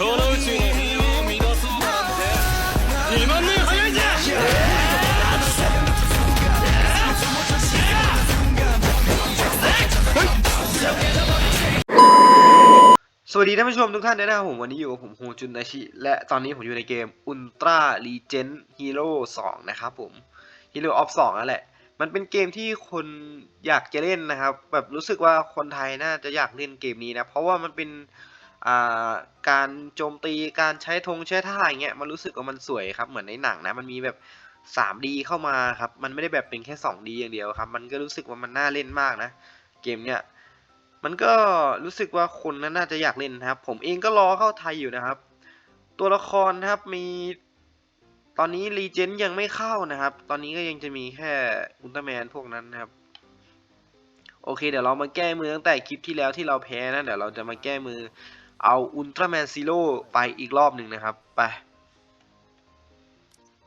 この宇宙の平和を乱そうなんて2万年早いんだ สวัสดีท่านผู้ชมทุกท่านด้วยนะครับผมวันนี้อยู่กับผมโฮจุนนาชิ และตอนนี้ผมอยู่ในเกม Ultra Legend Hero 2 นะครับผม Hero of 2นั่นแหละ มันเป็นเกมที่คนอยากจะเล่นนะครับ แบบรู้สึกว่าคนไทยน่าจะอยากเล่นเกมนี้นะ เพราะว่ามันเป็นอ่า การโจมตีการใช้ธงใช้ท่าอย่างเงี้ยมันรู้สึกว่ามันสวยครับเหมือนในหนังนะมันมีแบบ 3D เข้ามาครับมันไม่ได้แบบเป็นแค่ 2D อย่างเดียวครับ มันก็รู้สึกว่ามันน่าเล่นมากนะ เกมเนี้ยมันก็รู้สึกว่าคนนั้นน่าจะอยากเล่นนะครับ ผมเองก็รอเข้าไทยอยู่นะครับ ตัวละครนะครับมีตอนนี้รีเจนยังไม่เข้านะครับ ตอนนี้ก็ยังจะมีแค่อุลตร้าแมนพวกนั้นนะครับ โอเค เดี๋ยวเรามาแก้มือตั้งแต่คลิปที่แล้วที่เราแพ้นะ เดี๋ยวเราจะมาแก้มือ เอาอุลตร้าแมนซีโร่ไปอีกรอบหนึ่งนะครับ ไป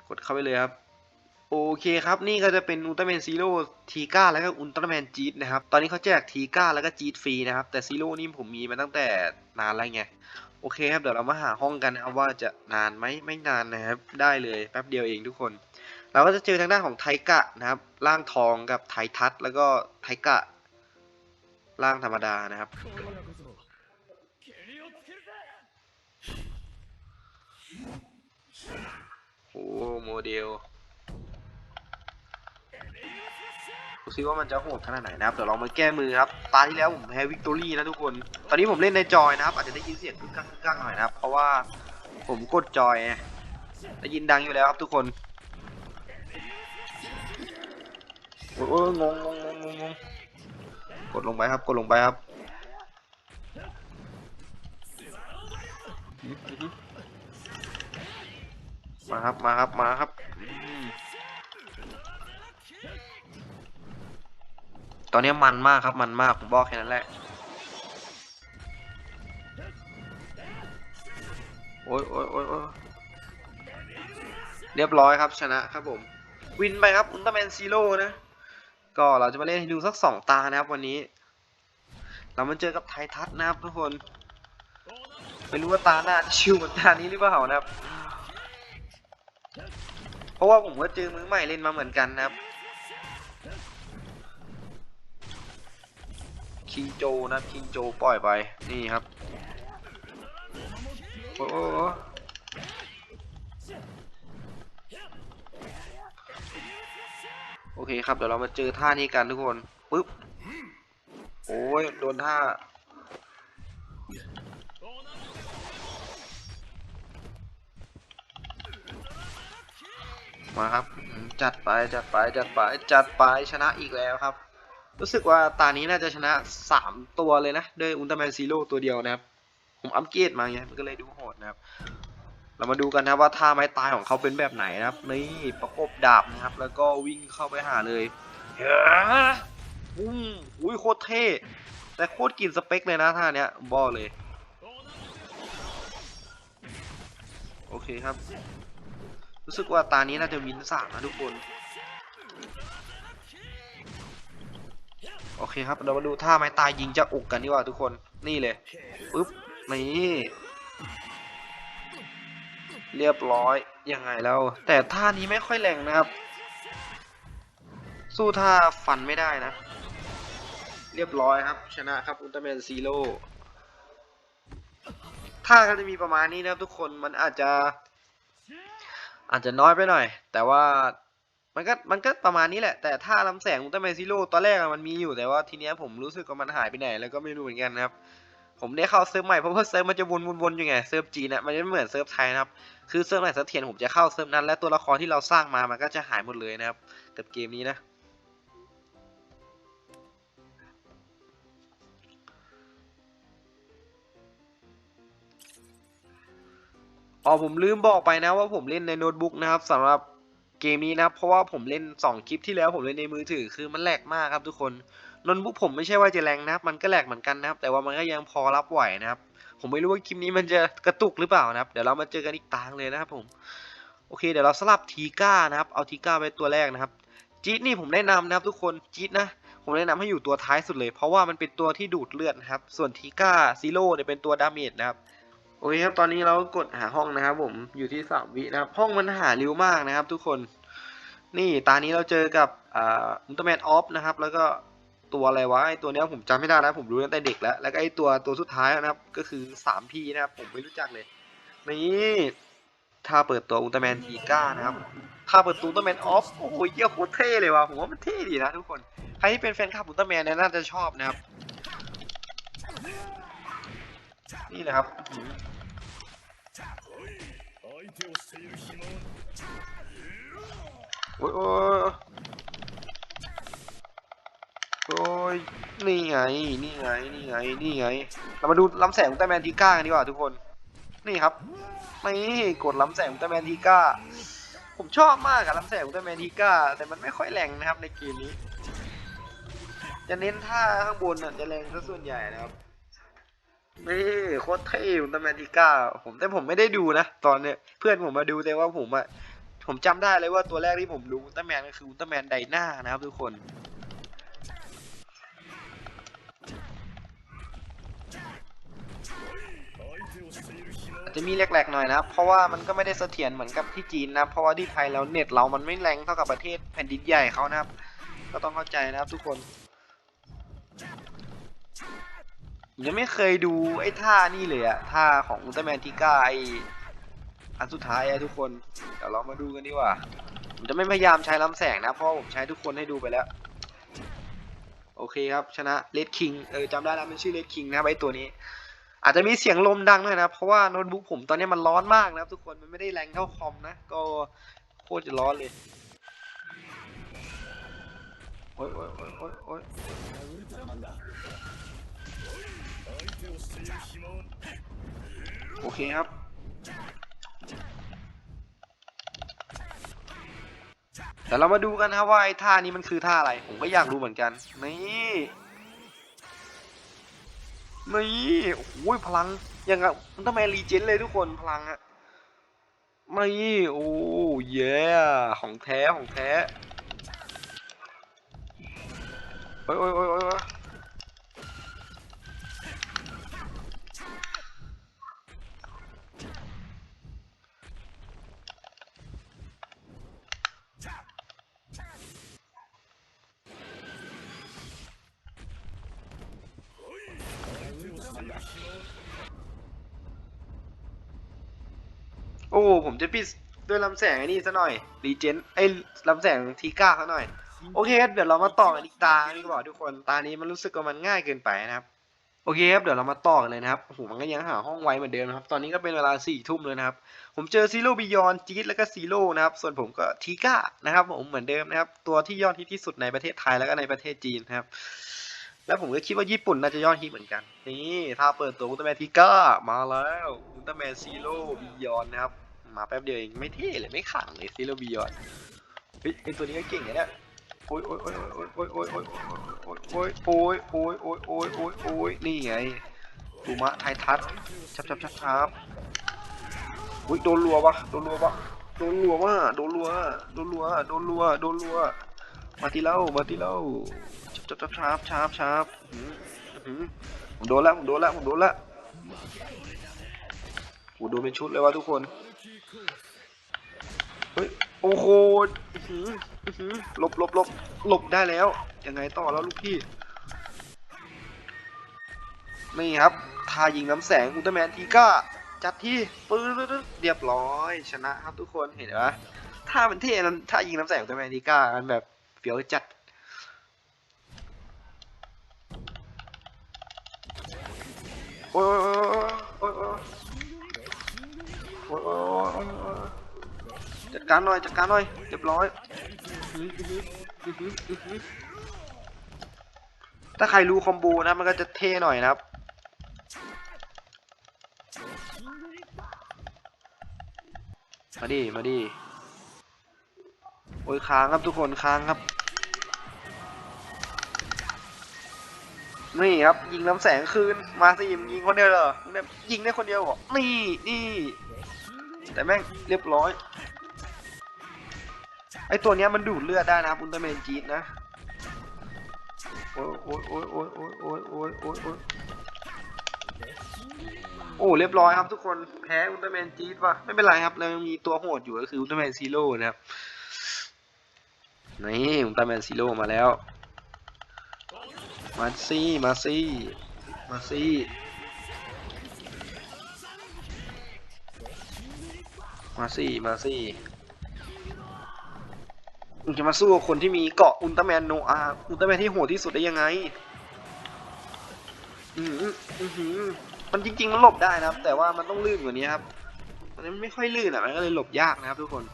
กดเข้าไปเลยครับ โอเคครับ นี่ก็จะเป็นอุลตร้าแมนซีโร่ทีก้าแล้วก็อุลตร้าแมนจีดนะครับ ตอนนี้เขาแจกทีก้าแล้วก็จีดฟรีนะครับ แต่ซีโร่นี่ผมมีมาตั้งแต่นานแล้วไง โอเคครับ เดี๋ยวเรามาหาห้องกันนะครับว่าจะนานไหมไม่นานนะครับ ได้เลยแป๊บเดียวเองทุกคน เราก็จะเจอทางด้านของไทกะนะครับ ร่างทองกับไททัศน์แล้วก็ไทกะ ร่างธรรมดานะครับ โอ้โมเดลดูซิว่ามันจะโหดขนาดไหนนะครับเดี๋ยวลองมาแก้มือครับตาที่แล้วผมแพ้วิกตอรี่นะทุกคน ตอนนี้ผมเล่นในจอยนะครับ อาจจะได้ยินเสียงกึกกักกึกกักหน่อยนะครับ เพราะว่าผมกดจอยได้ยินดังอยู่แล้วครับทุกคนโอ้ยงงงงงงกดลงไปครับกดลงไปครับ มาครับ มาครับ มาครับอตอนนี้มันมากครับ มันมาก ผมบอกแค่นั้นแหละ โอ้ยโอ้ยโอ้ยอยเรียบร้อยครับ ชนะครับผม วินไปครับ อุลตร้าแมนซีโร่นะ ก็เราจะมาเล่นให้ดูสักสองตานะครับวันนี้ เรามาเจอกับไททัศน์นะครับทุกคน ไม่รู้ว่าตาหน้าจะชิวเหมือนตานี้หรือเปล่านะครับ เพราะว่าผมก็เจอมือใหม่เล่นมาเหมือนกันนะครับคิงโจนะคิงโจปล่อยไปนี่ครับโอ้โหโอเคครับเดี๋ยวเรามาเจอท่านี้กันทุกคนปึ๊บโอ้ยโดนท่า มาครับ จัดไปจัดไปจัดไปจัดไปชนะอีกแล้วครับ รู้สึกว่าตานี้น่าจะชนะสามตัวเลยนะด้วยอุลตร้าแมนซีโร่ตัวเดียวนะครับ ผมอัปเกรดมาไงมันก็เลยดูโหดนะครับ เรามาดูกันนะว่าท่าไม้ตายของเขาเป็นแบบไหนนะครับ นี่ประกบดาบนะครับ แล้วก็วิ่งเข้าไปหาเลยเฮ้ยปุ้งอุ้ยโคตรเท่แต่โคตรกินสเปคเลยนะท่าเนี้ยบอกเลย โอเคครับ รู้สึกว่าตานี้น่าจะวินสามนะทุกคน โอเคครับ เรามาดูท่าไม้ตายยิงจากอกกันดีกว่าทุกคน นี่เลยปึ๊บ นี่เรียบร้อยยังไงแล้ว แต่ท่านี้ไม่ค่อยแรงนะครับ สู้ท่าฟันไม่ได้นะ เรียบร้อยครับ ชนะครับอุลตร้าแมนซีโร่ท่าก็จะมีประมาณนี้นะครับทุกคนมันอาจจะ อาจจะน้อยไปหน่อย แต่ว่ามันก็มันก็ประมาณนี้แหละ แต่ถ้าลำแสงอุลตร้าแมนซีโร่ตอนแรกมันมีอยู่แต่ว่าทีเนี้ยผมรู้สึกว่ามันหายไปไหนแล้วก็ไม่รู้เหมือนกันครับ ผมได้เข้าเซิร์ฟใหม่เพราะว่าเซิร์ฟมันจะวนๆๆอยู่ไงเซิร์ฟจีนนะมันจะไม่เหมือนเซิร์ฟไทยนะครับคือเซิร์ฟไหนเซิร์ฟเทียนผมจะเข้าเซิร์ฟนั้น และตัวละครที่เราสร้างมามันก็จะหายหมดเลยนะครับกับเกมนี้นะ อ๋อผมลืมบอกไปนะว่าผมเล่นในโน้ตบุ๊กนะครับสำหรับเกมนี้นะครับเพราะว่าผมเล่น 2 คลิปที่แล้วผมเล่นในมือถือคือมันแหลกมากครับทุกคนโน้ตบุ๊กผมไม่ใช่ว่าจะแรงนะครับ มันก็แหลกเหมือนกันนะครับ แต่ว่ามันก็ยังพอรับไหวนะครับ ผมไม่รู้ว่าคลิปนี้มันจะกระตุกหรือเปล่านะครับ เดี๋ยวเรามาเจอกันอีกตางเลยนะครับผมโอเค เดี๋ยวเราสลับทีก้านะครับ เอาทีก้าไปตัวแรกนะครับจี๊ดนี่ผมแนะนำนะครับทุกคนจี๊ดนะผมแนะนำให้อยู่ตัวท้ายสุดเลย เพราะว่ามันเป็นตัวที่ดูดเลือดนะครับ ส่วนทีก้าซีโร่เนี่ยเป็นตัวดาเมจนะครับ อโอเคครับตอนนี้เรากดหาห้องนะครับผมอยู่ที่สามวินะครับ ห้องมันหาเร็วมากนะครับ ทุกคน นี่ตานี้เราเจอกับอุลตร้าแมนออฟนะครับ แล้วก็ตัวอะไรวะไอตัวเนี้ยผมจำไม่ได้แล้วผมรู้ตั้งแต่เด็กแล้ว แล้วก็ไอตัวตัวสุดท้ายนะครับ ก็คือสามพีนะครับ ผมไม่รู้จักเลย นี่ถ้าเปิดตัวอุลตร้าแมนทีก้านะครับถ้าเปิดตัวอุลตร้าแมนออฟโอ้โหเยี่ยโคตรเท่เลยว่ะผมว่ามันเท่ดีนะทุกคน ใครที่เป็นแฟนคลับอุลตร้าแมนเนี่ยน่าจะชอบนะครับ นี่เลยครับโอ้ยโอ้ยโอ้ยนี่ไง นี่ไง นี่ไง นี่ไง เรามาดูล้ำแสงของแตแมนทีก้ากันดีกว่าทุกคน นี่ครับ นี่กดล้ำแสงของแตแมนทีก้า ผมชอบมากอะล้ำแสงของแตแมนทีก้า แต่มันไม่ค่อยแรงนะครับในเกมนี้ จะเน้นท่าข้างบนน่ะจะแรงซะส่วนใหญ่นะครับ นี่โคตรเท่อุต้าแมนติก้าผมแต่ผมไม่ได้ดูนะ ตอนเนี้ยเพื่อนผมมาดูแต่ว่าผมอะผมจำได้เลยว่าตัวแรกที่ผมดูอุลตร้าแมนก็คืออุลตร้าแมนไดหน้านะครับทุกคนจะมีแหลกๆหน่อยนะ เพราะว่ามันก็ไม่ได้เสถียรเหมือนกับที่จีนนะ เพราะว่าที่ไทยแล้วเน็ตเรามันไม่แรงเท่ากับประเทศแผ่นดินใหญ่เขานะครับ ก็ต้องเข้าใจนะครับทุกคน ยังไม่เคยดูไอ้ท่านี่เลยอะท่าของอุลตร้าแมนทิก้าไออันสุดท้ายอะทุกคน เดี๋ยวเรามาดูกันดีกว่า ผมจะไม่พยายามใช้ลำแสงนะ เพราะผมใช้ทุกคนให้ดูไปแล้ว โอเคครับชนะเลดคิงเออจำได้แล้วมันชื่อเลดคิงนะครับไอตัวนี้ อาจจะมีเสียงลมดังด้วยนะ เพราะว่าโน้ตบุ๊กผมตอนนี้มันร้อนมากนะครับ ทุกคนมันไม่ได้แรงเท่าคอมนะ ก็โคตรจะร้อนเลยโอ๊ยโอ๊ยโอ๊ยโอ๊ย โอเคครับ แต่เรามาดูกันครับว่าไอ้ท่านี้มันคือท่าอะไร ผมก็อยากรู้เหมือนกัน นี่นี่โอ้ยพลังยังไงบมันต้อมรีเจนเลยทุกคนพลังอะไม่โอ้เย่ของแท้ของแท้โอ้ยโอ้ยโอ้ย โอ้ผมจะปิดด้วยลำแสงไอ้นี่ซะหน่อยรีเจนไอ้ลำแสงทีก้าเขาหน่อย โอเคครับเดี๋ยวเรามาต่อกันอีกตาดีกว่าทุกคนตานี้มันรู้สึกว่ามันง่ายเกินไปนะครับโอเคครับเดี๋ยวเรามาต่อกันเลยนะครับโอ้โหมันก็ยังหาห้องไว้เหมือนเดิมนะครับ ตอนนี้ก็เป็นเวลาสี่ทุ่มเลยนะครับ ผมเจอซีโร่บิยอนจีดแล้วก็ซีโร่นะครับ ส่วนผมก็ทีก้านะครับผมเหมือนเดิมนะครับ ตัวที่ยอดฮิตที่สุดในประเทศไทยแล้วก็ในประเทศจีนนะครับ แล้วผมก็คิดว่าญี่ปุ่นน่าจะยอดฮิตเหมือนกัน นี่ถ้าเปิดตัวอุลตร้าแมนทีก้ามาแล้วอุลตร้าแมนซีโร่บิยอนนะครับ มาแป๊บเดียวเองไม่เท่เลยไม่ขังเลยซีโรบิยอนเฮ้ยไอตัวนี้ก็เก่งนะเนี่ยโอ้ยโอ้ยโอ้ยโอ้ยโอ้ยโอ้ยโอ้ยโอ้ยโอ้ยโอ้ยโอ้ยโอ้ยโอ้ยนี่ไงดูมะไทยทัศน์ชับชับชับชับอุ้ยโดนรัววะโดนรัววะโดนรัววะโดนรัวโดนรัวโดนรัวโดนรัวมาทีเล่ามาทีเล่าชับชับชับชับชับหืมหืมผมโดนแล้วผมโดนแล้วผมโดนแล้วโอ้โดนเป็นชุดเลยวะทุกคน เฮ้ยโอ้โหหลบหลบหลบหลบได้แล้ว ยังไงต่อแล้วลูกพี่ นี่ครับทายิงน้ำแสงอุลตร้าแมนทีก้าจัดที่ปื้ดเรียบร้อย ชนะครับทุกคนเห็นไหมท่ามันเท่นั้นท่ายิงน้ำแสงอุลตร้าแมนทีก้ามันแบบเฟี้ยวจัดโอ้ยโอ้ยโอ้ยโอ้ย โอ้ยโอ้ยโอ้ยโอ้ยจัดการหน่อยจัดการหน่อยเรียบร้อยถ้าใครรู้คอมโบนะมันก็จะเท่หน่อยนะครับมาดิมาดิโอ้ยค้างครับทุกคนค้างครับนี่ครับยิงน้ำแสงคืนมาสิมึงยิงคนเดียวเหรอยิงได้คนเดียวเหรอนี่นี่ แต่แม่งเรียบร้อย ไอตัวเนี้ยมันดูดเลือดได้นะอุลตร้าแมนจีดนะ โอ้ยโอ้ยโอ้ยโอ้ยโอ้ยโอ้ยโอ้ยโอ้ยโอ้ยโอ้เรียบร้อยครับทุกคนแพ้อุลตร้าแมนจีดว่ะไม่เป็นไรครับเรายังมีตัวโหดอยู่ก็คืออุลตร้าแมนซีโร่นะครับนี่อุลตร้าแมนซีโร่มาแล้วมาซี่มาซี่มาซี่ มาซี่มาซี่มึงจะมาสู้กับคนที่มีเกาะอุลตร้าแมนโนอาอุลตร้าแมนที่โหดที่สุดได้ยังไงอืมอืมอืมอืมมันจริง ๆ มันหลบได้นะครับ แต่ว่ามันต้องลื่นกว่านี้ครับมันไม่ค่อยลื่นอะมันก็เลยหลบยากนะครับ ทุกคน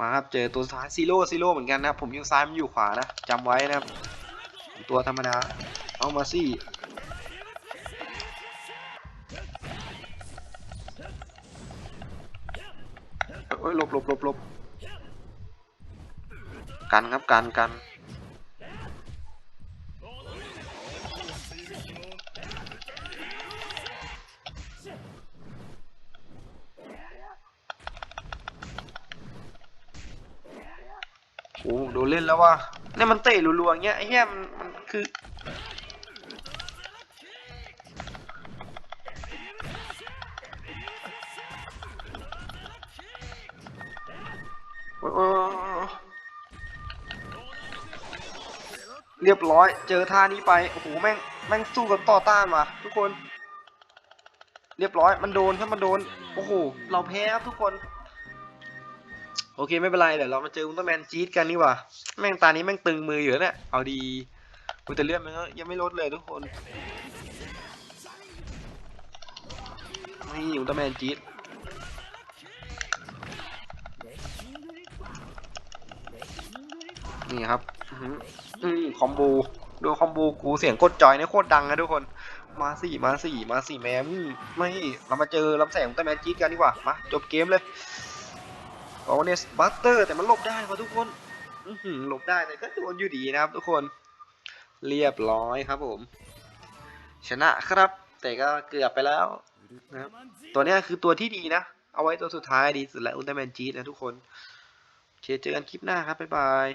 มาครับเจอตัวซ้ายซีโร่ซีโร่เหมือนกันนะผมอยู่ซ้ายมันอยู่ขวานะจำไว้นะครับ ตัวธรรมดาเอามาซี่ เอ้ยหลบหลบหลบหลบกันครับกันกันโอ้โดนเล่นแล้วว่ะเนี่ยมันเตะรัวๆอย่างเงี้ยไอ้เหี้ยมันมันคือ เรียบร้อย เจอท่านี้ไป โอ้โห แม่ง แม่งสู้กันต่อต้านว่ะ ทุกคน เรียบร้อย มันโดนถ้ามันโดน โอ้โห เราแพ้ครับทุกคน โอเค ไม่เป็นไร เดี๋ยวเรามาเจออุลตร้าแมนจี๊ดกันนี่ว่าแม่งตานี้แม่งตึงมืออยู่แล้วเนี่ย เอาดีอุยแต่เลือดมันก็ยังไม่ลดเลยทุกคน นี่อุลตร้าแมนจี๊ด นี่ครับอืมคอมโบดูคอมโบกูเสียงกดจอยเนี่ยโคตรดังนะทุกคน มาสี่มาสี่มาสี่แมมไม่เรามาเจอลำแสงขอุลตร้าแมนจี๊ดกันดีกว่ามาจบเกมเลยโอเนสบัตเตอร์แต่มันหลบได้ว่ะทุกคนหลบได้แต่ก็โดนอยู่ดีนะครับ ทุกคนเรียบร้อยครับผม ชนะครับ แต่ก็เกือบไปแล้วนะครับตัวนี้คือตัวที่ดีนะ เอาไว้ตัวสุดท้ายดีสุดแล้วอุลตร้าแมนจีดนะทุกคนเคเจอกันคลิปหน้าครับ บ๊ายบาย